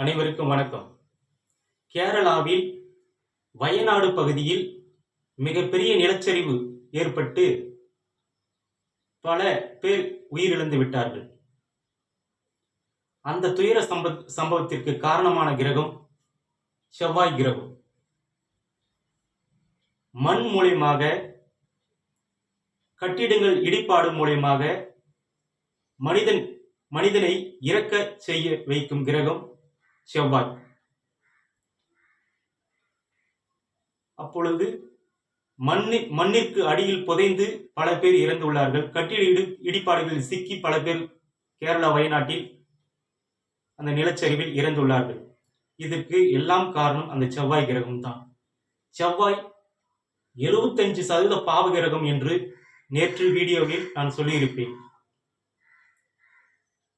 அனைவருக்கும் வணக்கம். கேரளாவில் வயநாடு பகுதியில் மிகப்பெரிய நிலச்சரிவு ஏற்பட்டு பல பேர் உயிரிழந்து விட்டார்கள். அந்த துயர சம்ப சம்பவத்திற்கு காரணமான கிரகம் செவ்வாய் கிரகம். மண் மூலயமாக கட்டிடங்கள் இடிபாடு மூலயமாக மனிதன் மனிதனை இறக்க செய்ய வைக்கும் கிரகம் செவ்வாய். அப்பொழுது மண்ணி மண்ணிற்கு அடியில் புதைந்து பல பேர் இறந்துள்ளார்கள். கட்டிட இடி இடிபாடுகளில் சிக்கி பல பேர் கேரளா வயநாட்டில் அந்த நிலச்சரிவில் இறந்துள்ளார்கள். இதற்கு எல்லாம் காரணம் அந்த செவ்வாய் கிரகம் தான் செவ்வாய் எழுபத்தஞ்சு சதவீத பாவ கிரகம் என்று நேற்று வீடியோவில் நான் சொல்லியிருப்பேன்.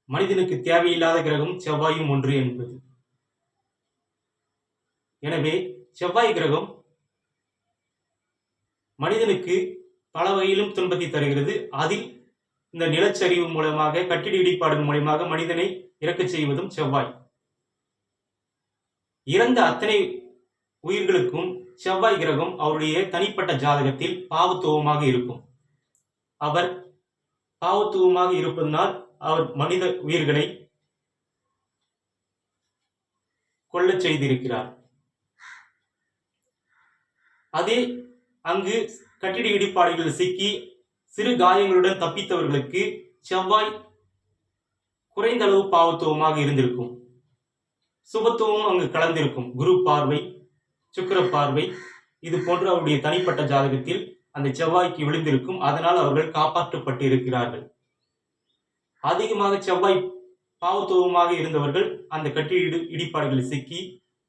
மனிதனுக்கு தேவையில்லாத கிரகம் செவ்வாயும் ஒன்று என்பது. எனவே செவ்வாய் கிரகம் மனிதனுக்கு பல வகையிலும் துன்பத்தை தருகிறது. அதில் இந்த நிலச்சரிவு மூலமாக கட்டிட இடிபாடு மூலமாக மனிதனை இறக்கச் செய்வதும் செவ்வாய். இறந்த அத்தனை உயிர்களுக்கும் செவ்வாய் கிரகம் அவருடைய தனிப்பட்ட ஜாதகத்தில் பாவத்துவமாக இருக்கும். அவர் பாவத்துவமாக இருப்பதனால் அவர் மனித உயிர்களை கொல்லச் செய்திருக்கிறார். அதே அங்கு கட்டிட இடிபாடுகளில் சிக்கி சிறு காயங்களுடன் தப்பித்தவர்களுக்கு செவ்வாய் குறைந்த அளவு பாவத்துவமாக இருந்திருக்கும். சுபத்துவம் அங்கு கலந்திருக்கும். குரு பார்வை சுக்கர பார்வை இது போன்ற அவருடைய தனிப்பட்ட ஜாதகத்தில் அந்த செவ்வாய்க்கு விழுந்திருக்கும். அதனால் அவர்கள் காப்பாற்றப்பட்டு இருக்கிறார்கள். அதிகமாக செவ்வாய் பாவத்துவமாக இருந்தவர்கள் அந்த கட்டிட இடிபாடுகளில் சிக்கி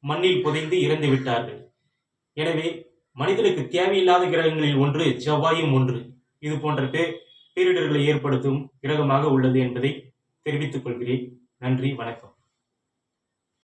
மண்ணில் புதைந்து இறந்து விட்டார்கள். எனவே மனிதனுக்கு தேவையில்லாத கிரகங்களில் ஒன்று செவ்வாயும் ஒன்று. இது போன்ற பேரிடர்களை ஏற்படுத்தும் கிரகமாக உள்ளது என்பதை தெரிவித்துக் கொள்கிறேன். நன்றி வணக்கம்.